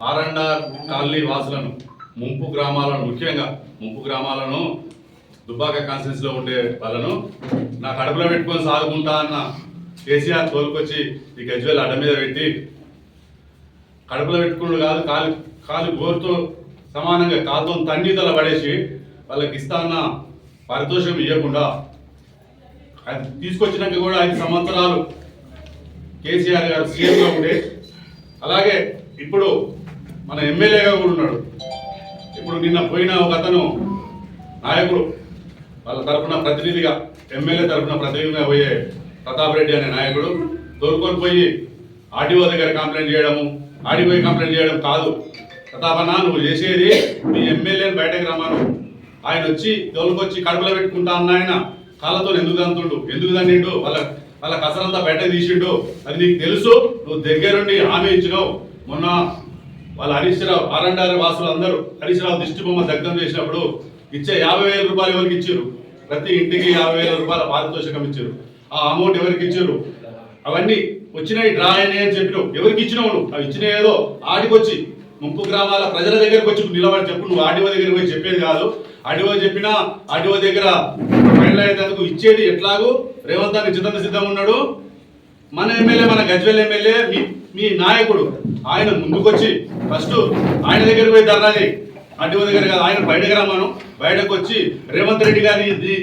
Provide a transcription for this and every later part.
ఆరండ colony వాసులను ముంపు గ్రామాలను ముఖ్యంగా ముంపు గ్రామాలను దుబ్బాక కాన్స్టిట్యూన్సీలో ఉండే వాళ్ళను నా కడుపులో పెట్టుకొని సాగుకుంటా అన్న కేసీఆర్ తోలుకొచ్చి ఈ గజ్వేల్ అడ్డ మీద పెట్టి కడుపులో పెట్టుకున్నాడు కాదు కాలు కాలు గోరుతో సమానంగా కాలుతో తన్నీతల పడేసి వాళ్ళకి ఇస్తా అన్న పారితోషం ఇవ్వకుండా అది తీసుకొచ్చినాక కూడా ఐదు సంవత్సరాలు కేసీఆర్ గారు సీఎంగా ఉండే. అలాగే ఇప్పుడు మన ఎమ్మెల్యేగా కూడా ఉన్నాడు. ఇప్పుడు నిన్న పోయిన ఒక అతను నాయకుడు వాళ్ళ తరఫున ప్రతినిధిగా ఎమ్మెల్యే తరఫున ప్రతినిధిగా పోయే ప్రతాప్ రెడ్డి అనే నాయకుడు తోలుకొని పోయి ఆర్డీఓ దగ్గర కంప్లైంట్ చేయడము ఆర్డీఓ కంప్లైంట్ చేయడం కాదు. ప్రతాపన్న నువ్వు చేసేది మీ ఎమ్మెల్యేని బయటకు రమ్మను. ఆయన వచ్చి దొలకొచ్చి కడుపులో పెట్టుకుంటా అన్న ఆయన కాళ్ళతో ఎందుకు దంతుండు ఎందుకు దండిండు వాళ్ళ వాళ్ళ కసరంతా బయటకు తీసిండు. అది నీకు తెలుసు నువ్వు దగ్గరుండి హామీ ఇచ్చినావు. మొన్న వాళ్ళ హరీష్ రావు వాసులు అందరూ హరీష్ రావు దిష్టి బొమ్మ దగ్ధం చేసినప్పుడు ఇచ్చే యాభై వేల రూపాయలు ఎవరికి ఇచ్చారు? ప్రతి ఇంటికి యాభై వేల రూపాయల పారితోషికం ఇచ్చారు. ఆ అమౌంట్ ఎవరికి ఇచ్చారు? అవన్నీ వచ్చినాయి డ్రా అయినాయి అని చెప్పినావు. ఎవరికి ఇచ్చినావు నువ్వు? అవి ఇచ్చినాయి ఏదో ఆడికొచ్చి ముంపు గ్రామాల ప్రజల దగ్గరకు వచ్చి నిలబడి చెప్పు. నువ్వు ఆడిఓ దగ్గరికి పోయి చెప్పేది కాదు. అడివో చెప్పినా అడివో దగ్గర ఫైనల్ అయ్యేందుకు ఇచ్చేది ఎట్లాగూ రేవంత్ అని చిత్త సిద్ధంగా ఉన్నాడు. మన ఎమ్మెల్యే మన గజ్వెల్ ఎమ్మెల్యే మీ మీ నాయకుడు ఆయన ముందుకొచ్చి ఫస్ట్ ఆయన దగ్గరికి పోయి ధర్నా అడ్డు దగ్గర కాదు ఆయన బయటకు రమ్మను బయటకు వచ్చి రేవంత్ రెడ్డి గారి ఇది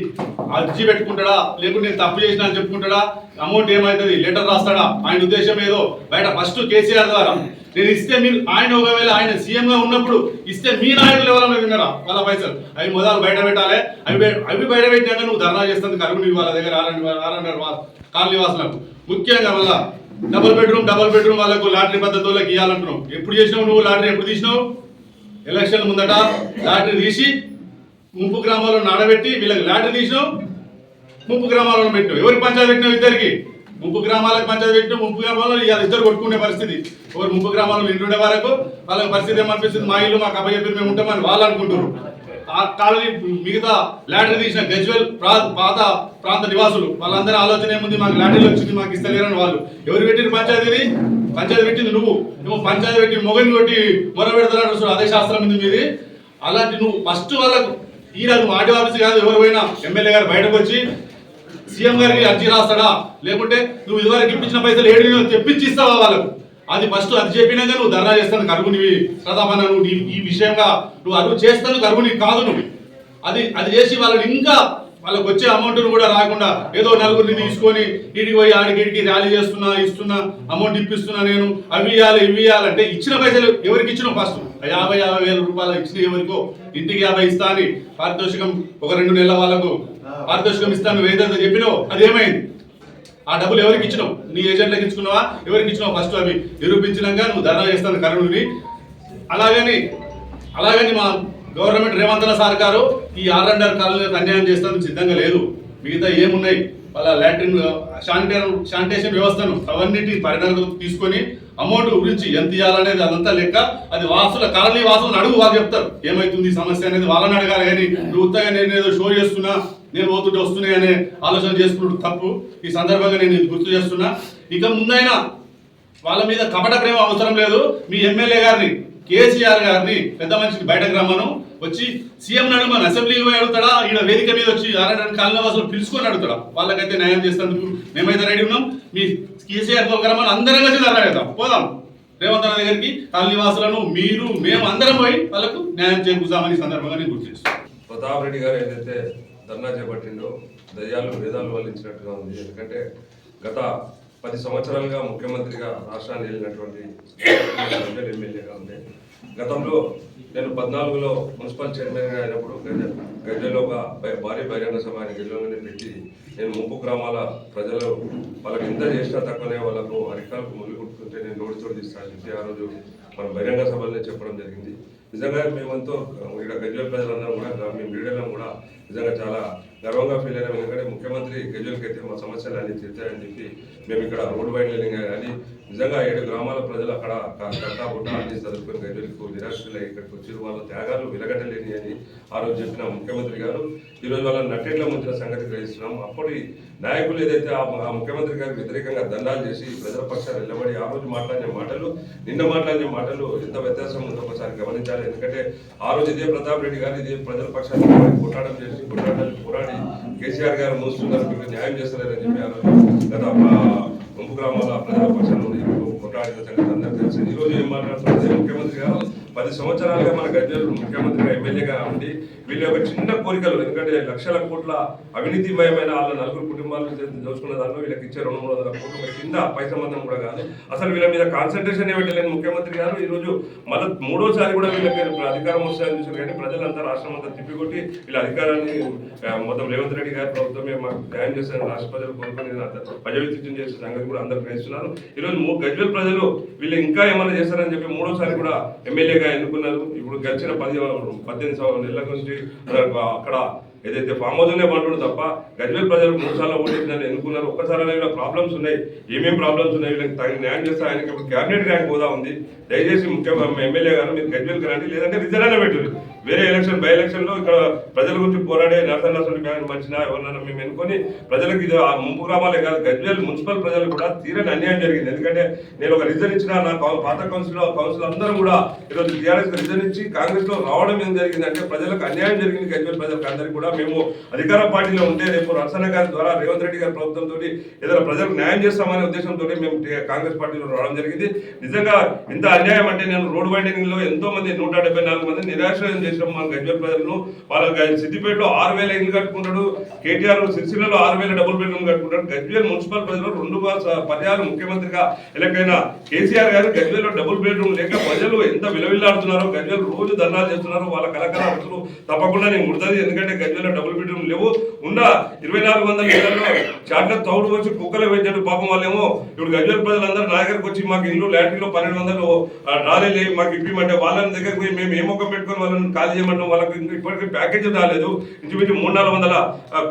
అర్జీ పెట్టుకుంటాడా లేకుంటే నేను తప్పు చేసిన అని చెప్పుకుంటాడా అమౌంట్ ఏమవుతుంది లెటర్ రాస్తాడా ఆయన ఉద్దేశం ఏదో బయట ఫస్ట్ కేసీఆర్ ద్వారా నేను ఇస్తే మీరు ఆయన ఒకవేళ ఆయన సీఎం గా ఉన్నప్పుడు ఇస్తే మీ నాయకులు ఎవరైనా విన్నారా వాళ్ళ పైసలు అవి మొదలు బయట పెట్టాలి అవి అవి బయట పెట్టాక నువ్వు ధర్నా చేస్తుంది కరుగుని వాళ్ళ దగ్గర ఆరన్నారు కాలనీ వాసులకు ముఖ్యంగా వల్ల డబుల్ బెడ్రూమ్ డబుల్ బెడ్రూమ్ వాళ్ళకు లాటరీ పద్ధతులకు ఇవ్వాలంటున్నావు ఎప్పుడు చేసినావు నువ్వు? లాటరీ ఎప్పుడు తీసినావు? ఎలక్షన్ ముందట లాటరీ తీసి ముంపు గ్రామాల్లో నాడబెట్టి వీళ్ళకి లాటరీ తీసినావు? ముంపు గ్రామాలను పెట్టినావు. ఎవరికి పంచాయతీ పెట్టినావు ఇద్దరికి? ముంపు గ్రామాలకు పంచాయతీ పెట్టినావు. ముంపు గ్రామాల్లో ఇవాళ ఇద్దరు కొట్టుకునే పరిస్థితి. ఎవరు ముంపు గ్రామాల్లో నిండుండే వరకు వాళ్ళకి పరిస్థితి ఏమనిపిస్తుంది? మా ఇల్లు మాకు అబ్బాయి చెప్పి మేము ఉంటామని వాళ్ళు అనుకుంటున్నారు. కాలనీ మిగతా లాటరీ తీసిన గజ్వెల్ ప్రా- పాత ప్రాంత నివాసులు వాళ్ళందరి ఆలోచన ఏముంది? మాకు లాటరీలు వచ్చింది మాకు ఇస్తలేరని వాళ్ళు. ఎవరు పెట్టిన పంచాయతీని? పంచాయతీ పెట్టింది నువ్వు. నువ్వు పంచాయతీ పెట్టి మొగని కొట్టి మొర పెడతాడు అదే శాస్త్రం ఉంది మీది. అలాంటి నువ్వు ఫస్ట్ వాళ్ళకు ఈయన నువ్వు ఆడి ఆఫీస్ కాదు ఎవరు పోయినా ఎమ్మెల్యే గారు బయటకు వచ్చి సీఎం గారికి అర్జీ రాస్తాడా? లేకుంటే నువ్వు ఇదివరకు ఇప్పించిన పైసలు ఏడు తెప్పించి ఇస్తావా వాళ్ళకు? అది ఫస్ట్ అది చెప్పినాక నువ్వు ధర్నా చేస్తాను కరుగునివి ప్రతాపన్న నువ్వు ఈ- ఈ విషయంగా నువ్వు అరువు చేస్తాను కరుగుని కాదు నువ్వు. అది అది చేసి వాళ్ళని ఇంకా వాళ్ళకి వచ్చే అమౌంట్ కూడా రాకుండా ఏదో నలుగురిని తీసుకొని ఇడికి పోయి ఆడికి ర్యాలీ చేస్తున్నా ఇస్తున్నా అమౌంట్ ఇప్పిస్తున్నా నేను అవి ఇవ్వాలి ఇవి ఇవ్వాలంటే ఇచ్చిన పైసలు ఎవరికి ఇచ్చినావు ఫస్ట్ యాభై యాభై వేల రూపాయలు ఇచ్చిన ఎవరికో? ఇంటికి యాభై ఇస్తా అని పారితోషికం ఒక రెండు నెలల వాళ్ళకు పారితోషికం ఇస్తాను ఏదైతే చెప్పినావు అది ఏమైంది? ఆ డబ్బులు ఎవరికి ఇచ్చినావు? నీ ఏజెంట్లకు ఇచ్చుకున్నావా? ఎవరికి ఇచ్చినావు ఫస్ట్ అవి? నిరూపించినాక నువ్వు ధర్నా చేస్తాను కరుణుని అలాగని అలాగని మా గవర్నమెంట్ రేవంత్ సార్ గారు ఈ ఆర్ అండ్ ఆర్ కాలనీలకు అన్యాయం చేస్తానికి సిద్ధంగా లేదు. మిగతా ఏమున్నాయి? వాళ్ళ లాట్రిన్ శానిటైజర్ శానిటేషన్ వ్యవస్థను అవన్నిటి పరిణామాలు తీసుకొని అమౌంట్ గురించి ఎంత ఇవ్వాలనేది అదంతా లెక్క. అది వాసుల కాలనీ వాసులను అడుగు వాళ్ళు చెప్తారు. ఏమైతుంది సమస్య అనేది వాళ్ళని అడగాలి కానీ నువ్వు ఉత్తగా నేను ఏదో షో చేస్తున్నా నేను పోతుంటే వస్తున్నాయి అనే ఆలోచన చేసుకున్నట్టు తప్పు. ఈ సందర్భంగా నేను గుర్తు చేస్తున్నా. ఇక ముందైనా వాళ్ళ మీద కపట ప్రేమ అవసరం లేదు. మీ ఎమ్మెల్యే గారిని కేసీఆర్ గారిని పెద్ద మనిషిని బయటకు రమ్మను. వచ్చి సీఎం అడుగుమని అసెంబ్లీకి పోయి అడుగుతాడా? ఈయన వేదిక మీద వచ్చి ఆరాయణ కాలనీవాసులు పిలుచుకొని అడుగుతాడా? వాళ్ళకైతే న్యాయం చేసేందుకు మేమైతే రెడీ ఉన్నాం. మీ కేసీఆర్ రమ్మని అందరం కలిసి ధర్నా పోదాం. రేవంత్ రావు దగ్గరికి కాలనీవాసులను మీరు మేము అందరం పోయి వాళ్ళకు న్యాయం చేకూర్చామని సందర్భంగా నేను గుర్తు చేస్తాను ప్రతాప్ రెడ్డి గారు ఏదైతే ధర్నా చేపట్టిండో దయ్యాలు వేదాలు వల్లించినట్టుగా ఉంది. ఎందుకంటే గత పది సంవత్సరాలుగా ముఖ్యమంత్రిగా రాష్ట్రాన్ని వెళ్ళినటువంటి ఎమ్మెల్యేగా ఉంది. గతంలో నేను పద్నాలుగులో మున్సిపల్ చైర్మన్గా అయినప్పుడు గజ- ఒక భారీ బహిరంగ సభ ఆయన గజ్వేల్లోనే పెట్టి నేను ముంపు గ్రామాల ప్రజలు వాళ్ళకి ఎంత చేసినా తక్కువనే వాళ్ళకు అరికాలకు ముళ్ళు కుట్టుకుంటే నేను నోటి చోటు తీస్తాను చెప్పి ఆ రోజు మన బహిరంగ సభలోనే చెప్పడం జరిగింది. నిజంగా మేమంతా ఇక్కడ గజ్వేల్ ప్రజలందరం కూడా మేము మీడియాలో కూడా. నిజంగా చాలా గర్వంగా ఫీల్ అయినాం. ఎందుకంటే ముఖ్యమంత్రి గజ్వేల్కి అయితే మా సమస్యలు అన్ని తీర్చాయని చెప్పి మేము ఇక్కడ రోడ్ వైండింగ్ కానీ నిజంగా ఏడు గ్రామాల ప్రజలు అక్కడ కట్టా బుట్ట అన్ని చదువుకుని గజ్వేల్కు నిరాశ్రులై ఇక్కడికి వచ్చిన వాళ్ళ త్యాగాలు వెలగట్టలేని అని ఆ రోజు చెప్పిన ముఖ్యమంత్రి గారు. ఈ రోజు వాళ్ళని నట్టేట్ల ముంచిన సంగతి గ్రహిస్తున్నాం. అప్పటి నాయకులు ఏదైతే ఆ ముఖ్యమంత్రి గారికి వ్యతిరేకంగా దండాలు చేసి ప్రజల పక్షాలు నిలబడి ఆ రోజు మాట్లాడిన మాటలు నిన్న మాట్లాడిన మాటలు ఎంత వ్యత్యాసం ఉందో ఒకసారి గమనించాలి. ఎందుకంటే ఆ రోజు ఇదే ప్రతాప్ రెడ్డి గారు ఇదే ప్రజల పక్షాన్ని పోరాటం చేసి పోరాటాలు పోరాడి కేసీఆర్ గారు మోస్తున్నారు మీరు న్యాయం చేస్తలేరని చెప్పి ఆ రోజు గత ముంపు గ్రామాల ప్రజల పక్షాన్ని కొట్లాడిన సంగతి అందరూ తెలిసింది. ఈ రోజు ఏం మాట్లాడుతున్నారు? ముఖ్యమంత్రి గారు పది సంవత్సరాలుగా మన గజ్వేల్ ముఖ్యమంత్రిగా ఎమ్మెల్యేగా ఉండి వీళ్ళ యొక్క చిన్న కోరికలు. ఎందుకంటే లక్షల కోట్ల అవినీతిమయమైన వాళ్ళ నలుగురు కుటుంబాలు దోచుకున్న దాంట్లో వీళ్ళకి ఇచ్చే రెండు మూడు వందల కోట్ల కింద పై సంబంధం కూడా కాదు. అసలు వీళ్ళ మీద కాన్సన్ట్రేషన్ పెట్టలేని ముఖ్యమంత్రి గారు ఈరోజు రోజు మళ్ళీ మూడోసారి కూడా వీళ్ళకి అధికారం వస్తాయని చూసారు కానీ ప్రజలంతా రాష్ట్రం అంతా తిప్పికొట్టి వీళ్ళ అధికారాన్ని మొత్తం రేవంత్ రెడ్డి గారి ప్రభుత్వమే మాకు న్యాయం చేస్తారని రాష్ట్ర ప్రజలు కోరుకొని ప్రజావిత్యం చేసే సంగతి కూడా అందరూ గ్రహిస్తున్నారు. ఈ రోజు గజ్వేల్ ప్రజలు వీళ్ళు ఇంకా ఏమైనా చేస్తారని చెప్పి మూడోసారి కూడా ఎమ్మెల్యేగా ఎన్నుకున్నారు. ఇప్పుడు గడిచిన పది పద్దెనిమిది సంవత్సరాల నెలల నుంచి అక్కడ ఏదైతే ఫామ్ హౌస్ అనే పంటుడు తప్ప గజ్వేల్ ప్రజలు మూడు సార్లు ఓటేసిందని ఎన్నుకున్నారు ఒక్కసారి వీళ్ళ ప్రాబ్లమ్స్ ఉన్నాయి. ఏమేం ప్రాబ్లమ్స్ ఉన్నాయి? వీళ్ళకి తగిన న్యాయం చేస్తే ఆయనకి ఇప్పుడు క్యాబినెట్ ర్యాంక్ హోదా ఉంది. దయచేసి ముఖ్య ఎమ్మెల్యే గారు మీరు గజ్వేల్కి రండి లేదంటే రిజర్వ్ అయినా పెట్టారు వేరే ఎలక్షన్ బై ఎలక్షన్లో ఇక్కడ ప్రజల గురించి పోరాడే నరసన్నసుడి బ్యాంక్ మంచినా ఎవరినైనా మేము ఎన్నుకొని ప్రజలకు ఇది ఆ ముంపు గ్రామాలే కాదు గజ్వేల్ మున్సిపల్ ప్రజలకు కూడా తీరని అన్యాయం జరిగింది. ఎందుకంటే నేను ఒక రీజన్ ఇచ్చిన నా పాత కౌన్సిల్ కౌన్సిల్ అందరూ కూడా ఈరోజు టీఆర్ఎస్ రీజన్ ఇచ్చి కాంగ్రెస్లో రావడం ఏం జరిగింది అంటే ప్రజలకు అన్యాయం జరిగింది గజ్వేల్ ప్రజలకు. అందరికీ కూడా మేము అధికార పార్టీలో ఉంటే రేపు నరసన్న గారి ద్వారా రేవంత్ రెడ్డి గారి ప్రభుత్వంతో ఏదైనా ప్రజలకు న్యాయం చేస్తామనే ఉద్దేశంతో మేము కాంగ్రెస్ పార్టీలో రావడం జరిగింది. నిజంగా ఇంత అన్యాయం అంటే నేను రోడ్ వైండింగ్లో ఎంతో మంది నూట డెబ్బై నాలుగు మంది నిరాశ్రయం చేసినాం మన గజ్వేల్ ప్రజలను వాళ్ళ సిద్దిపేటలో ఆరు వేల ఇల్లు కట్టుకుంటాడు కేటీఆర్ సిరిసిల్లలో ఆరు వేల డబుల్ బెడ్రూమ్ కట్టుకుంటాడు. గజ్వేల్ మున్సిపల్ ప్రజలు రెండు పర్యాలు ముఖ్యమంత్రిగా ఎలక్ట్ కేసీఆర్ గారు గజ్వేల్లో డబుల్ బెడ్రూమ్ లేక ప్రజలు ఎంత విలవిల్లాడుతున్నారో గజ్వేల్ రోజు ధర్నాలు చేస్తున్నారు వాళ్ళ కలకల అసలు తప్పకుండా నేను ముడుతుంది ఎందుకంటే గజ్వేల్లో డబుల్ బెడ్రూమ్ లేవు. ఉన్న ఇరవై నాలుగు వందల ఇళ్ళలో చాట్ల తౌడు వచ్చి కుక్కలు పెట్టాడు పాపం వాళ్ళేమో ఇప్పుడు గజ్వేల్ ప్రజలందరూ నా దగ్గరకు వచ్చి మాకు ఇల్లు లాటరీలో పన్నెండు వందలు ఆ, లేవు మాకు ఇప్పిమంటే వాళ్ళని దగ్గరకు పోయి మేము ఏ ముఖం పెట్టుకొని వాళ్ళని ఖాళీ చేయమంటాం వాళ్ళకి ఇప్పటికీ ప్యాకేజ్ రాలేదు. ఇంచుమించు మూడు నాలుగు వందల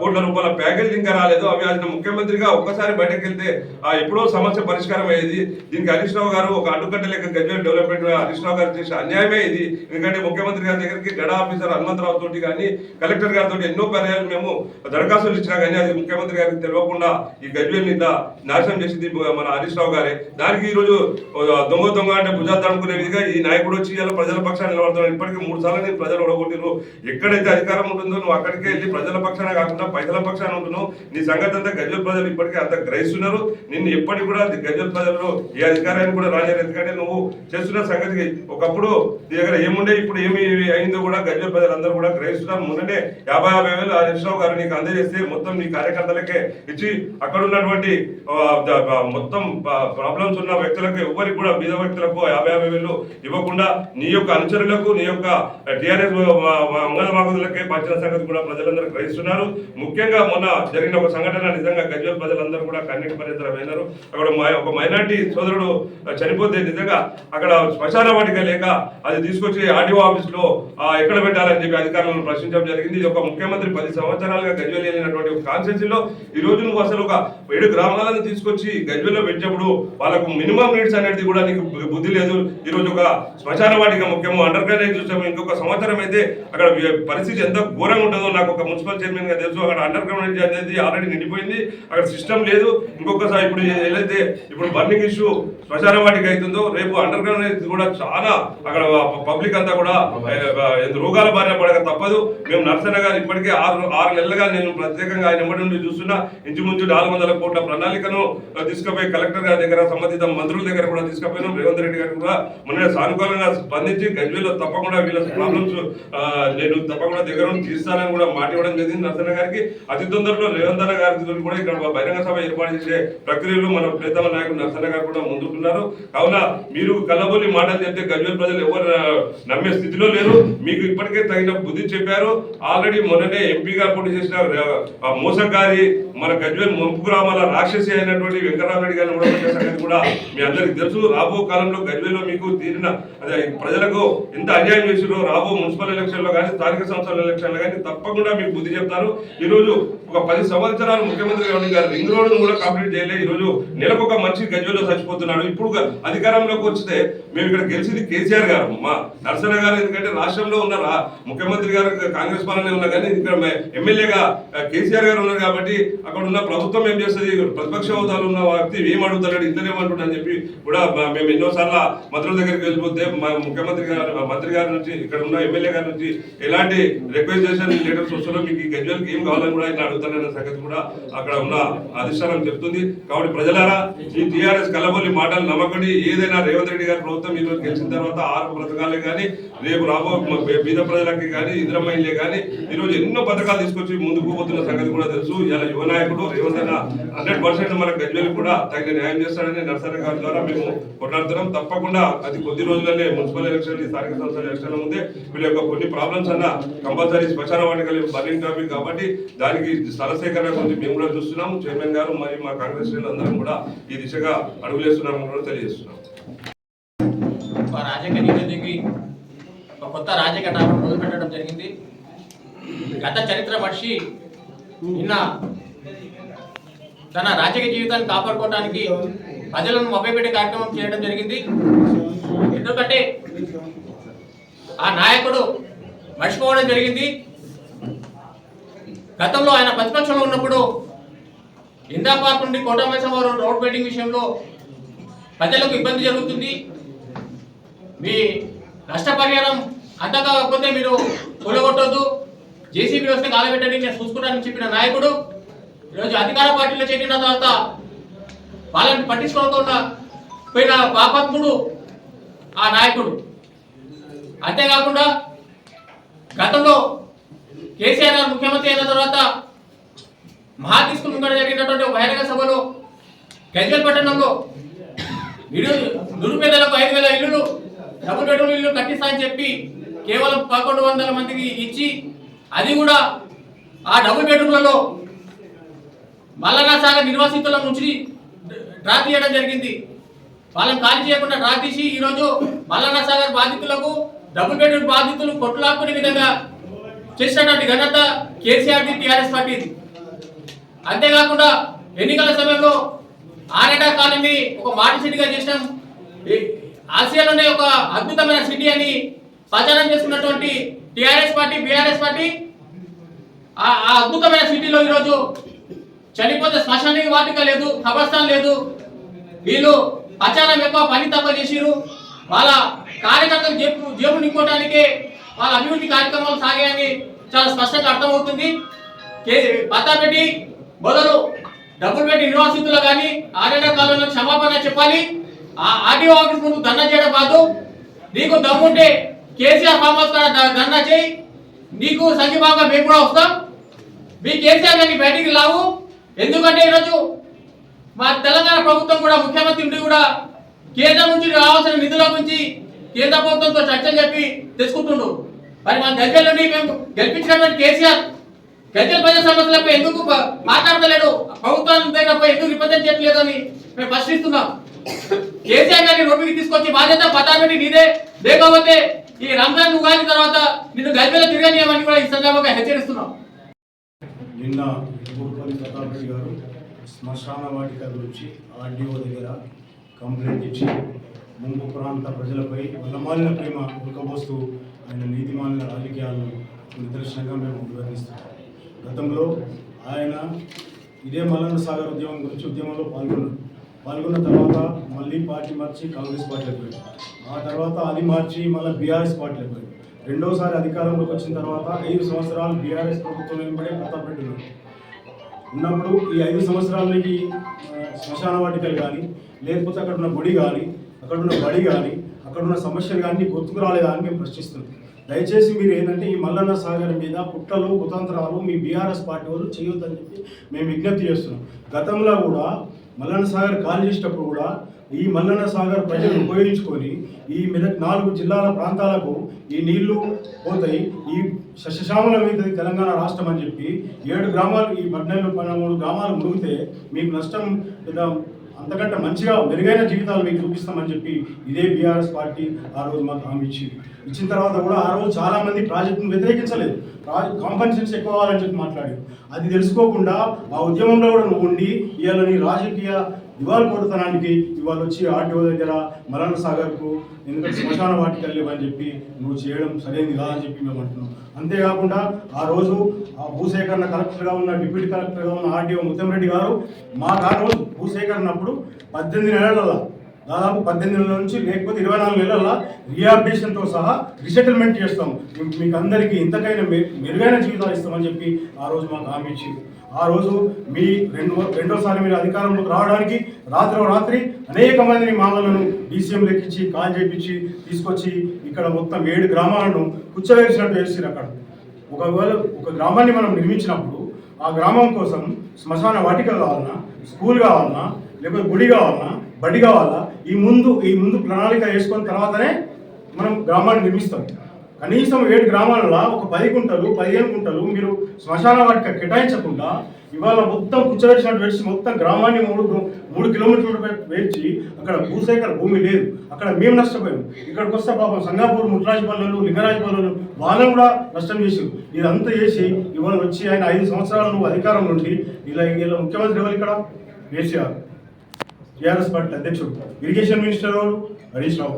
కోట్ల రూపాయల ప్యాకేజ్ ఇంకా రాలేదు. అవి ఆయన ముఖ్యమంత్రిగా ఒక్కసారి బయటకు వెళ్తే ఆ, ఎప్పుడో సమస్య పరిష్కారం అయ్యేది. దీనికి హరీష్ రావు గారు ఒక అడ్డుకట్ట లేక గజ్వేల్ డెవలప్మెంట్ హరీష్ రావు గారు చేసే అన్యాయమే ఇది ఎందుకంటే ముఖ్యమంత్రి గారి దగ్గరికి గడ ఆఫీసర్ హనుమంతరావు తోటి కానీ కలెక్టర్ గారితో ఎన్నో పర్యాలు మేము దరఖాస్తులు ఇచ్చినా కానీ అది ముఖ్యమంత్రి గారికి తెలియకుండా ఈ గజ్వేల్ ఇట్లా నాశనం చేసింది మన హరీష్ రావు గారే. దానికి ఈ రోజు దొంగ దొంగ అంటే భుజాలు అనుకునే విధంగా ఈ నాయకుడు వచ్చి ఇలా ప్రజల పక్షాన్ని నిలబడుతున్నాడు. ఇప్పటికీ మూడు సార్లు నేను ప్రజలు ఓడగొట్టిరు ఎక్కడైతే అధికారం ఉంటుందో నువ్వు అక్కడికే వెళ్ళి ప్రజల పక్షాన కాకుండా పైసల పక్షాన ఉంటున్నావు. నీ సంగతి అంతా గజ్వల్ ప్రజలు ఇప్పటికీ అంత గ్రహిస్తున్నారు. నిన్ను ఎప్పటికి కూడా గజ్వల్ ప్రజలు ఏ అధికారాన్ని కూడా రాలేరు ఎందుకంటే నువ్వు చేస్తున్న సంగతికి ఒకప్పుడు నీ దగ్గర ఏముండే ఇప్పుడు ఏమి అయిందో కూడా గజ్వల్ ప్రజలందరూ కూడా గ్రహిస్తున్నారు. మొన్ననే యాభై యాభై వేలు హరీష్రావు గారు నీకు అందజేస్తే మొత్తం నీ కార్యకర్తలకే ఇచ్చి అక్కడ ఉన్నటువంటి మొత్తం ప్రాబ్లమ్స్ ఉన్న వ్యక్తులకు ఎవరికి కూడా బీద వ్యక్తులకు యాభై యాభై వేలు ఇవ్వకుండా నీ యొక్క అనుచరులకు నీ యొక్క టీఆర్ఎస్ మంగళ పంచిన సంగతి కూడా ప్రజలందరూ గ్రహిస్తున్నారు. ముఖ్యంగా మొన్న జరిగిన ఒక సంఘటన నిజంగా గజ్వేల్ ప్రజలందరూ కూడా కన్నీటి పరిమితమైనారు అక్కడ ఒక మైనార్టీ సోదరుడు చనిపోతే నిజంగా అక్కడ శ్మశాన వాటిక లేక అది తీసుకొచ్చి ఆర్డీఓ ఆఫీస్లో ఎక్కడ పెట్టాలని చెప్పి అధికారులను ప్రశ్నించడం జరిగింది. ఇది ఒక ముఖ్యమంత్రి పది సంవత్సరాలుగా గజ్వేల్ వెళ్ళినటువంటి ఒక కాన్స్టిట్యూన్సీలో. ఈ రోజు నువ్వు అసలు ఒక ఏడు గ్రామాలను తీసుకొచ్చి గజ్వేల్లో పెట్టినప్పుడు వాళ్ళకు మినిమం నీడ్స్ అనేది కూడా నీకు బుద్ధి లేదు. ఈ రోజు ఒక శ్మశాన వాటిక ముఖ్యము అండర్ గ్రౌండ్ చూసాము. ఇంకొక సంవత్సరం అయితే అక్కడ పరిస్థితి ఎంత ఘోరంగా ఉంటుందో నాకు ఒక మున్సిపల్ చైర్మన్గా తెలుసు. అక్కడ అండర్ గ్రౌండ్ అనేది ఆల్రెడీ నిండిపోయింది. అక్కడ సిస్టమ్ లేదు. ఇంకొకసారి ఇప్పుడు ఏదైతే ఇప్పుడు బర్నింగ్ ఇష్యూ శ్మశాన వాటిక అవుతుందో రేపు అండర్ గ్రౌండ్ కూడా చాలా అక్కడ పబ్లిక్ అంతా కూడా రోగాల బారిన పడక తప్పదు. మేము నర్సన్న గారు ఇప్పటికే ఆరు ఆరు నెలలుగా నేను ప్రత్యేకంగా ఆయన వెంబడి నుండి చూస్తున్నా. ఇంచుమించు నాలుగు వందల కోట్ల ప్రణాళికను తీసుకుపోయి కలెక్టర్ గారి దగ్గర సంబంధిత మంత్రుల దగ్గర కూడా తీసుకుపోయినాం. రేవంత్ రెడ్డి గారు కూడా మొన్న సానుకూలంగా స్పందించి గజ్వేల్లో తప్పకుండా వీళ్ళ ప్రాబ్లమ్స్ చూ- నేను తప్పకుండా దగ్గర నుంచి తీస్తానని కూడా మాట ఇవ్వడం జరిగింది. నరసన్న గారికి అతి తొందరలో రేవంత్ అన్న గారి కూడా ఇక్కడ బహిరంగ సభ ఏర్పాటు చేసే ప్రక్రియలో మన ప్రీతమ నాయకుడు నరసన్న గారు కూడా ముందుకున్నారు కావున మీరు కలబోలి మాటలు చెప్తే గజ్వేల్ ప్రజలు ఎవరు నమ్మే స్థితిలో లేరు. మీకు ఇప్పటికే తగిన బుద్ధి చెప్పారు. ఆల్రెడీ మొన్ననే ఎంపీగా పోటీ చేసిన మోసం మోసగారి మన గజ్వేల్ ముంపు గ్రామాల రాక్షసి అయినటువంటి వెంకటరామరెడ్డి గారిని కూడా సంగతి కూడా మీ అందరికి తెలుసు. రాబో కాలంలో గజ్వేల్లో మీకు తీరిన అదే ప్రజలకు ఎంత అన్యాయం చేసిరో రాబో మున్సిపల్ ఎలక్షన్లో కానీ స్థానిక సంస్థల ఎలక్షన్లో కానీ తప్పకుండా మీకు బుద్ధి చెప్తారు. ఈ రోజు ఒక పది సంవత్సరాలు ముఖ్యమంత్రి గారు గారు రింగ్ రోడ్ కూడా కంప్లీట్ చేయలేదు. ఈ రోజు నెలకు ఒక మంచి గజ్వల్లో చచ్చిపోతున్నాడు. ఇప్పుడు అధికారంలోకి వస్తే మేము ఇక్కడ గెలిచింది కేసీఆర్ గారు. మా నరసన గారు ఎందుకంటే రాష్ట్రంలో ఉన్న రా- ముఖ్యమంత్రి గారు కాంగ్రెస్ పాలనే ఉన్నా కానీ ఇక్కడ ఎమ్మెల్యేగా కేసీఆర్ గారు ఉన్నారు కాబట్టి అక్కడ ఉన్న ప్రభుత్వం ఏం చేస్తుంది? ప్రతిపక్ష హోదాలు ఉన్న వ్యక్తి ఏం అడుగుతాడు ఇంతనే అని చెప్పి కూడా మేము ఎన్నోసార్లు మంత్రుల దగ్గరికి వెళ్ళిపోతే మా ముఖ్యమంత్రి గారు మంత్రి గారి నుంచి ఇక్కడ ఉన్న ఎమ్మెల్యే గారి నుంచి ఎలాంటి రిక్వెస్టేషన్ లెటర్స్ వస్తున్నా మీకు ఈ గజ్వెల్కి ఏం కావాలని కూడా ఇట్లా అడుగుతానన్న సంగతి కూడా అక్కడ ఉన్న అధిష్టానం చెప్తుంది. కాబట్టి ప్రజలారా ఈ టీఆర్ఎస్ కలబొల్లి మాటలు నమ్మకండి. ఏదైనా రేవంత్ రెడ్డి గారి ప్రభుత్వం ఈ రోజు గెలిచిన తర్వాత ఆరు పథకాలే కానీ రేపు రాబో బీద ప్రజలకి కానీ ఇంద్రమహిళే కానీ ఈ రోజు ఎన్నో పథకాలు తీసుకొచ్చి ముందుకు పోతున్న సంగతి కూడా తెలుసు. ఇలా యువ నాయకుడు రేవంత్ అన్న హండ్రెడ్ పర్సెంట్ మన గజ్వేల్ కూడా తగిన న్యాయం చేస్తాడని నర్సరీ గారి ద్వారా మేము కొట్లాడుతున్నాం. తప్పకుండా అది కొద్ది రోజులనే మున్సిపల్ ఎలక్షన్ స్థానిక సంస్థల ఎలక్షన్ ఉంది వీళ్ళ యొక్క కొన్ని ప్రాబ్లమ్స్ అన్న కంపల్సరీ శ్మశాన వాటికలు బర్నింగ్ టాపిక్ కాబట్టి దానికి స్థల సేకరణ గురించి మేము కూడా చూస్తున్నాం చైర్మన్ గారు మరియు మా కాంగ్రెస్ అందరం కూడా ఈ దిశగా అడుగులేస్తున్నామని కూడా తెలియజేస్తున్నాం. ఒక రాజకీయ నివేదికకి ఒక కొత్త రాజకీయ మొదలు మొదలుపెట్టడం జరిగింది. గత చరిత్ర మనిషి నిన్న తన రాజకీయ జీవితాన్ని కాపాడుకోవడానికి ప్రజలను మభ్యపెట్టే కార్యక్రమం చేయడం జరిగింది. ఎందుకంటే ఆ నాయకుడు మర్చిపోవడం జరిగింది. గతంలో ఆయన ప్రతిపక్షంలో ఉన్నప్పుడు ఇందా పార్క్ నుండి కోటమేశ్వరం రోడ్ బెట్టింగ్ విషయంలో ప్రజలకు ఇబ్బంది జరుగుతుంది. మీ నష్టపరిహారం అంతా కాకపోతే మీరు కూలగొట్టొద్దు. జేసీబీ వస్తే కాలబెట్టండి నేను చూసుకుంటానని చెప్పిన నాయకుడు ఈరోజు అధికార పార్టీలో చేరిన తర్వాత వాళ్ళని పట్టించుకోకుండా పోయిన పాపత్ముడు ఆ నాయకుడు. అంతేకాకుండా గతంలో కేసీఆర్ గారు ముఖ్యమంత్రి అయిన తర్వాత మహాతీస్కు ముంగడ జరిగినటువంటి బహిరంగ సభలో గజ్వల్ పట్టణంలో నిరుపేదలకు ఐదు వేల ఇల్లులు డబుల్ బెడ్రూమ్ ఇల్లు కట్టిస్తాయని చెప్పి కేవలం పదకొండు వందల మందికి ఇచ్చి అది కూడా ఆ డబుల్ బెడ్రూమ్లలో మల్లనా సాగర్ నిర్వాసితుల నుంచి డ్రా తీయడం జరిగింది. వాళ్ళని ఖాళీ చేయకుండా డ్రా తీసి ఈరోజు మల్లనా సాగర్ బాధితులకు డబుల్ బెడ్రూమ్ బాధితులు కొట్లాక్కునే విధంగా చేసినటువంటి ఘనత కేసీఆర్ టీఆర్ఎస్ పార్టీది. అంతేకాకుండా ఎన్నికల సమయంలో ఆరేటా కాలనీ ఒక మాటి సిటీగా చేసినాం. ఆసియాలోనే ఒక అద్భుతమైన సిటీ అని ప్రచారం చేసుకున్నటువంటి టిఆర్ఎస్ పార్టీ బీఆర్ఎస్ పార్టీ ఆ ఆ అద్భుతమైన సిటీలో ఈరోజు చనిపోతే శ్మశానికి వాటిక లేదు కబర్స్థాన్ లేదు. వీళ్ళు ప్రచారం ఎక్కువ పని తక్కువ చేసిరు వాళ్ళ కార్యకర్తలు జేబు జేబు నింపుకోవడానికే వాళ్ళ అభివృద్ధి కార్యక్రమాలు సాగాయని చాలా స్పష్టంగా అర్థమవుతుంది. కే పత్తాపెట్టి మొదలు డబ్బులు పెట్టి నిర్వాసితులు కానీ ఆర్ఎన్ఆర్ కాలంలో క్షమాపణ చెప్పాలి. ఆ ఆర్టీఓ ఆఫీస్ ముందు ధర్నా చేయడం కాదు. నీకు దమ్ముంటే కేసీఆర్ ఫామ్ హౌస్ ధర్నా చేయి. నీకు సంఘీభావంగా మేము కూడా వస్తాం. మీ కేసీఆర్ గారిని బయటికి లావు ఎందుకంటే ఈరోజు మా తెలంగాణ ప్రభుత్వం కూడా ముఖ్యమంత్రి ఉండి కూడా కేంద్రం నుంచి రావాల్సిన నిధుల గురించి కేంద్ర ప్రభుత్వంతో చర్చలు చెప్పి తెచ్చుకుంటుండు మరి మన దగ్గర నుండి మేము గెలిపించినటువంటి కేసీఆర్ గజ్జల ప్రజల సమస్యలపై ఎందుకు ప- మాట్లాడతలేడు? ప్రభుత్వాన్ని ఎందుకు రిప్రజెంట్ చేయట్లేదు అని మేము ప్రశ్నిస్తున్నాం. కేసీఆర్ గారిని రోడ్డుకి తీసుకొచ్చి బాధ్యత పతాబెట్టి నీదే. లేకపోతే ఈ రంజాన్ ఉగాది తర్వాత నిన్ను గజ్జల తిరగనీయమని కూడా ఈ సందర్భంగా హెచ్చరిస్తున్నాం. నిన్న ఊరుపల్లి ప్రతాప్ రెడ్డి గారు శ్మశాన వాటిక గురించి ఆర్డీఓ దగ్గర కంప్లైంట్ ఇచ్చి ముంపు ప్రాంత ప్రజలపై వల్లమాలిన ప్రేమ ఉడకబోస్తూ ఆయన నీతిమాలిన రాజకీయాలను నిదర్శనంగా మేము వివరిస్తున్నాం గతంలో ఆయన ఇదే మల్లన్న సాగర్ ఉద్యమం గురించి ఉద్యమంలో పాల్గొన్నారు పాల్గొన్న తర్వాత మళ్ళీ పార్టీ మార్చి కాంగ్రెస్ పార్టీలోకి పోయాడు ఆ తర్వాత అది మార్చి మళ్ళీ బీఆర్ఎస్ పార్టీలోకి పోయాడు రెండోసారి అధికారంలోకి వచ్చిన తర్వాత ఐదు సంవత్సరాలు బీఆర్ఎస్ ప్రభుత్వం వెంబడే ప్రతాప్ రెడ్డి ఉన్నప్పుడు ఈ ఐదు సంవత్సరాలకి శ్మశాన వాటికలు కానీ లేకపోతే అక్కడ ఉన్న గుడి కానీ అక్కడ ఉన్న బడి కానీ అక్కడ ఉన్న సమస్యలు కానీ గుర్తుకు రాలేదా అని మేము ప్రశ్నిస్తున్నాం. దయచేసి మీరు ఏంటంటే ఈ మల్లన్న సాగర్ మీద పుట్టలు కుతంత్రాలు మీ బీఆర్ఎస్ పార్టీ వాళ్ళు చేయొద్దని చెప్పి మేము విజ్ఞప్తి చేస్తున్నాం. గతంలో కూడా మల్లన్న సాగర్ కాల్ చేసేటప్పుడు కూడా ఈ మల్లన్న సాగర్ ప్రజలు ఉపయోగించుకొని ఈ మెదక్ నాలుగు జిల్లాల ప్రాంతాలకు ఈ నీళ్ళు పోతాయి. ఈ సస్యశ్యామల మీద తెలంగాణ రాష్ట్రం అని చెప్పి ఏడు గ్రామాలు ఈ పద్నాలుగు పదమూడు గ్రామాలు మునిగితే మీకు నష్టం అంతకంటే మంచిగా మెరుగైన జీవితాలు మీకు చూపిస్తామని చెప్పి ఇదే బీఆర్ఎస్ పార్టీ ఆ రోజు మాకు హామీ ఇచ్చింది. ఇచ్చిన తర్వాత కూడా ఆ రోజు చాలా మంది ప్రాజెక్టును వ్యతిరేకించలేదు. కాంపన్సేషన్ ఎక్కువ అవ్వాలని చెప్పి మాట్లాడి అది తెలుసుకోకుండా ఆ ఉద్యమంలో కూడా నువ్వు ఉండి ఇవాళ నీ రాజకీయ దివాలు కొడతనానికి ఇవాళ వచ్చి ఆర్టీఓ దగ్గర మరణ సాగర్కు ఎందుకంటే శ్మశాన వాటికి లేవని చెప్పి నువ్వు చేయడం సరైనది కాదని చెప్పి మేము అంటున్నాం. అంతేకాకుండా ఆ రోజు ఆ భూసేకరణ కలెక్టర్గా ఉన్న డిప్యూటీ కలెక్టర్గా ఉన్న ఆర్టీఓ ముత్తంరెడ్డి గారు మాకు ఆ రోజు భూసేకరణ అప్పుడు పద్దెనిమిది నెలల దాదాపు పద్దెనిమిది నెలల నుంచి లేకపోతే ఇరవై నాలుగు నెలల రిహాబిలిటేషన్తో సహా రిసెటిల్మెంట్ చేస్తాం. మీకు అందరికీ ఇంతకైనా మె- మెరుగైన జీవితాలు ఇస్తామని చెప్పి ఆ రోజు మాకు హామీ ఇచ్చింది. ఆ రోజు మీ రెండు రెండోసారి మీరు అధికారంలోకి రావడానికి రాత్రి రాత్రి అనేక మందిని మామలను డీసీఎం లెక్కించి కాల్ చేయించి తీసుకొచ్చి ఇక్కడ మొత్తం ఏడు గ్రామాలను కుచ్చవేసినట్టు వేసిరు అక్కడ. ఒకవేళ ఒక గ్రామాన్ని మనం నిర్మించినప్పుడు ఆ గ్రామం కోసం శ్మశాన వాటిక కావాలన్నా స్కూల్ కావాలన్నా లేకపోతే గుడి కావాలన్నా బడి కావాలా ఈ ముందు ఈ ముందు ప్రణాళిక వేసుకున్న తర్వాతనే మనం గ్రామాన్ని నిర్మిస్తాం. కనీసం ఏడు గ్రామాలలో ఒక పది గుంటలు పదిహేను గుంటలు మీరు శ్మశాన వాటిక కేటాయించకుండా ఇవాళ మొత్తం కుచ్చవేసినట్టు వేసి మొత్తం గ్రామాన్ని మూడు మూడు కిలోమీటర్లు వేర్చి అక్కడ భూసేకర భూమి లేదు. అక్కడ మేము నష్టపోయాం. ఇక్కడికి వస్తే పాపం సంగాపూర్ ముట్రాజ్ పల్లెలు లింగరాజ్ పల్లెలు వాళ్ళని కూడా నష్టం చేసారు ఇదంతా చేసి ఇవాళ వచ్చి ఆయన ఐదు సంవత్సరాలు నువ్వు అధికారం నుండి ఇలా ఇలా ముఖ్యమంత్రి ఎవరు ఇక్కడ? కేసీఆర్. టీఆర్ఎస్ పార్టీ అధ్యక్షుడు. Irrigation minister Harish Rao.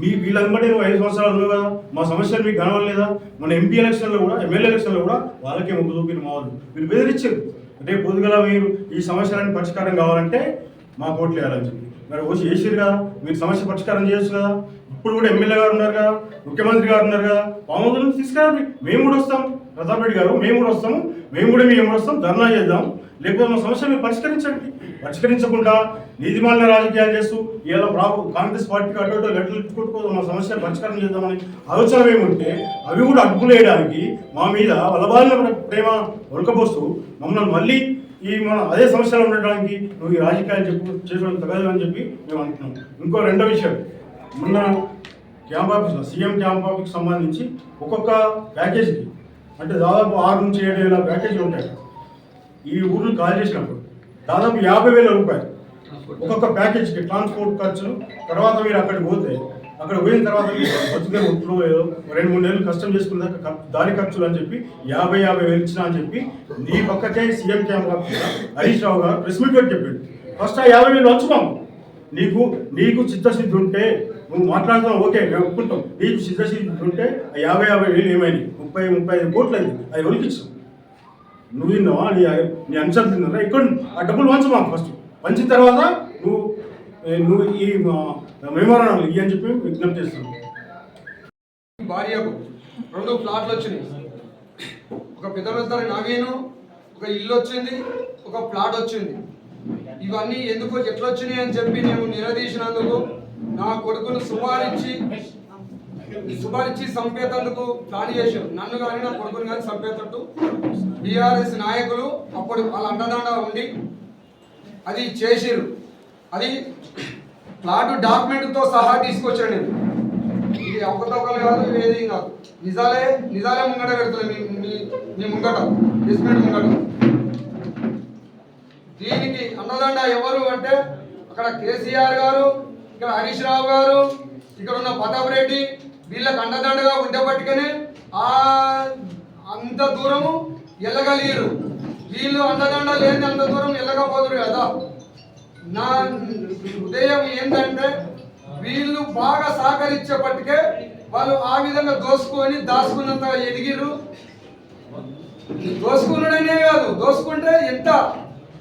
మీ వీళ్ళందరినీ నువ్వు ఐదు సంవత్సరాలు ఉన్నావు కదా మా సమస్యలు మీకు కనవలేదా మన ఎంపీ ఎలక్షన్లో కూడా ఎమ్మెల్యే ఎలక్షన్లో కూడా వాళ్ళకే మొగ్గు చూపిన మా మీరు బెదిరించారు. అంటే పొద్దుగల మీరు ఈ సమస్యలన్నీ పరిష్కారం కావాలంటే మా కోట్లు వేయాలని చెప్పి. మరి వచ్చి చేసిరు కదా మీరు సమస్య పరిష్కారం చేయొచ్చు కదా. ఇప్పుడు కూడా ఎమ్మెల్యే గారు ఉన్నారు కదా ముఖ్యమంత్రి గారు ఉన్నారు కదా పవన్ తీసుకురండి. మేము కూడా వస్తాం. ప్రతాప్ రెడ్డి గారు మేము కూడా వస్తాము. మేము కూడా మేము కూడా వస్తాం. ధర్నా చేద్దాం. లేకపోతే మా సమస్య మీరు పరిష్కరించండి. పరిష్కరించకుండా నీతిమాలిన రాజకీయాలు చేస్తూ ఇలా ప్రాబు కాంగ్రెస్ పార్టీకి అటు లెటర్లు ఇచ్చుకుంటూ మా సమస్య పరిష్కారం చేద్దామని ఆలోచన ఏముంటే అవి కూడా అడ్డులు వేయడానికి మా మీద వలబాలిన ప్రేమ ఉడకపోస్తూ మమ్మల్ని మళ్ళీ ఈ మన అదే సమస్యలు ఉండడానికి నువ్వు ఈ రాజకీయాలు చెప్పు చేసుకోవడం తగదు అని చెప్పి మేము అంటున్నాం. ఇంకో రెండో విషయం. మొన్న క్యాంప్ ఆఫీస్లో సీఎం క్యాంప్ ఆఫీస్కి సంబంధించి ఒక్కొక్క ప్యాకేజీకి అంటే దాదాపు ఆరు నుంచి ఏడు వేల ప్యాకేజీలు ఉంటాయి ఈ ఊర్లు కాల్ చేసినప్పుడు దాదాపు యాభై వేల రూపాయలు. ఒక్కొక్క ప్యాకేజ్కి ట్రాన్స్పోర్ట్ ఖర్చులు తర్వాత మీరు అక్కడికి పోతే అక్కడ పోయిన తర్వాత మీరు బతుకే ఒట్లు రెండు మూడు నెలలు కష్టం చేసుకున్నాక దారి ఖర్చులు అని చెప్పి యాభై యాభై వేలు ఇచ్చిన అని చెప్పి నీ పక్కకే సీఎం ఆఫీసర్ హరీష్ రావు గారు ప్రెస్ మీట్ పెట్టి చెప్పాడు. ఫస్ట్ ఆ యాభై వేలు వచ్చుకోము నీకు నీకు చిత్తశుద్ధి ఉంటే నువ్వు మాట్లాడుతున్నావు ఓకే మేము ఒప్పుకుంటాం. నీకు చిత్తశుద్ధి ఉంటే ఆ యాభై యాభై వేలు ఏమైంది ముప్పై ముప్పై ఐదు కోట్లు అయింది. అది ఒలికిచ్చు నువ్వు విన్నావా నీ నీ అంశాలు తిన్నారా? ఇక్కడ ఆ డబ్బులు వంచు మాకు ఫస్ట్? వంచిన తర్వాత నువ్వు నువ్వు ఈ మెమోరాండం ఇవి అని చెప్పి విజ్ఞప్తి చేస్తున్నావు భార్యకు రెండు ప్లాట్లు వచ్చినాయి. ఒక పెద్ద నవీను ఒక ఇల్లు వచ్చింది ఒక ప్లాట్ వచ్చింది. ఇవన్నీ ఎందుకు ఎట్లొచ్చినాయి అని చెప్పి నేను నిలదీసినందుకు నా కొడుకును సుమారించి సుమారించి చంపేటందుకు ప్లాన్ చేశారు. నన్ను కానీ నా కొడుకుని కానీ చంపేటట్టు బీఆర్ఎస్ నాయకులు అప్పుడు వాళ్ళ అండదండ ఉండి అది చేసిరు అది ప్లాట్ డాక్యుమెంట్తో సహా తీసుకొచ్చాను నేను. ఇది అవకతవకలు కాదు ఏది కాదు. నిజాలే నిజాలే ముంగట పెడుతుంది మీ మీ ముంగట డిస్మెంట్ ముంగట. దీనికి అన్నదండ ఎవరు అంటే అక్కడ కేసీఆర్ గారు ఇక్కడ హరీష్ రావు గారు ఇక్కడ ఉన్న ప్రతాప్ రెడ్డి వీళ్ళకి అండదండగా ఉండేపట్టుకనే ఆ అంత దూరము వెళ్ళగలిగారు వీళ్ళు అండదండ లేని అంత దూరం వెళ్ళకపోదురు కదా. నా ఉదయం ఏంటంటే వీళ్ళు బాగా సహకరించేపట్టుకే వాళ్ళు ఆ విధంగా దోసుకొని దాచుకున్నంత ఎదిగిరు దోసుకున్నాడనే కాదు దోసుకుంటే ఎంత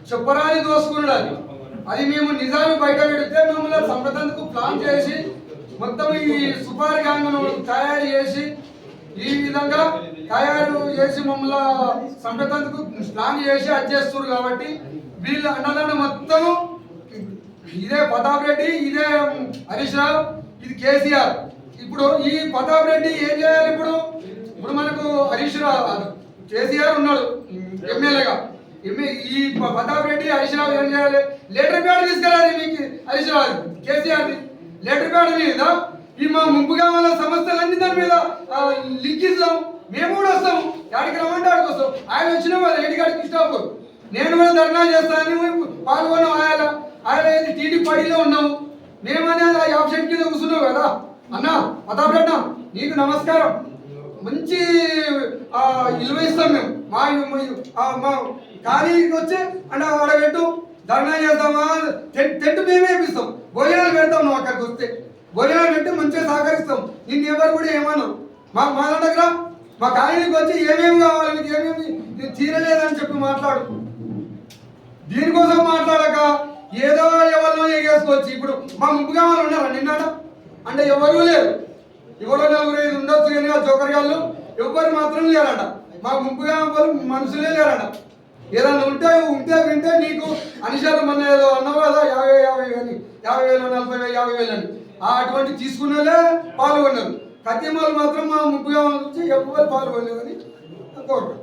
చెప్పరాని దోసుకున్నాడు అది. అది మేము నిజాన్ని బయట పెడితే మిమ్మల్ని సంప్రదంతకు ప్లాన్ చేసి మొత్తం ఈ సుపారి గ్యాంగ్ను తయారు చేసి ఈ విధంగా తయారు చేసి మమ్మల్ని సంపదందుకు ప్లాన్ చేసి అది చేస్తున్నారు కాబట్టి వీళ్ళు అన్నదాన్ని మొత్తం ఇదే ప్రతాప్ రెడ్డి ఇదే హరీష్ రావు ఇది కేసీఆర్. ఇప్పుడు ఈ ప్రతాప్ రెడ్డి ఏం చేయాలి ఇప్పుడు? ఇప్పుడు మనకు హరీష్ రావు కేసీఆర్ ఉన్నాడు ఎమ్మెల్యేగా. ఎమ్మె ఈ ప్రతాప్ రెడ్డి హరీష్ రావు ఏం చేయాలి? లెటర్ ప్యాడ్ తీసుకెళ్ళాలి మీకు హరీష్ రావు. కేసీఆర్ లెటర్ ప్యాడ్ మీద ఈ మా ముంపుగా వాళ్ళ సమస్యలన్నీ దాని మీద ఆ, లింక్ మేము కూడా వస్తాం. ఎక్కడికి రమ్మంటే ఆడికి వస్తాం. ఆయన వచ్చిన వాళ్ళు రెడ్డి గారికి ఇష్టం నేను కూడా ధర్నా చేస్తానని పాల్గొన్నాం ఆయన. ఆయన టీడీ పార్టీలో ఉన్నాము మేమనే ఆ ఆప్షన్ కింద కూర్చున్నావు కదా. అన్న ప్రతాప్ నీకు నమస్కారం. మంచి ఇల్లు ఇస్తాం మేము. మా మా ఖాళీకి వచ్చి అంటే వాడబెట్టు. ధర్నా చేద్దామా? టెంట్ మేమే ఇప్పిస్తాం భోజనాలు పెడతాం నువ్వు అక్కడికి వస్తే. భోజనాలు పెట్టి మంచిగా సహకరిస్తాం. నిన్ను ఎవరు కూడా ఏమన్నాం మా మా దగ్గర మా కాలనీకి వచ్చి ఏమేమి కావాలి మీకు ఏమేమి? ఇది తీరలేదని చెప్పి మాట్లాడు. దీనికోసం మాట్లాడక ఏదో ఎవరినో ఎగేసుకోవచ్చు ఇప్పుడు మా ముగ్గుగా వాళ్ళు ఉన్నారా? నిన్నాడ? అంటే ఎవరూ లేరు. ఎవరో నలుగురు ఐదు ఉండొచ్చు కానీ ఆ జోకర్ గాళ్ళు ఎవ్వరు మాత్రం లేరట. మా ముగ్గుగా వాళ్ళు మనుషులే లేరట. ఏదైనా ఉంటే ఉంటే వింటే నీకు అనిషాలు మన ఏదో అన్నావు కదా యాభై యాభై అని. యాభై వేలు నలభై వేలు యాభై వేలు అని. అటువంటి తీసుకునేలే పాల్గొన్నారు. కత్తిమాలు మాత్రం మా ముగ్గుగా వచ్చి ఎక్కువ పాల్గొనలేదని కోరుకుంటున్నాను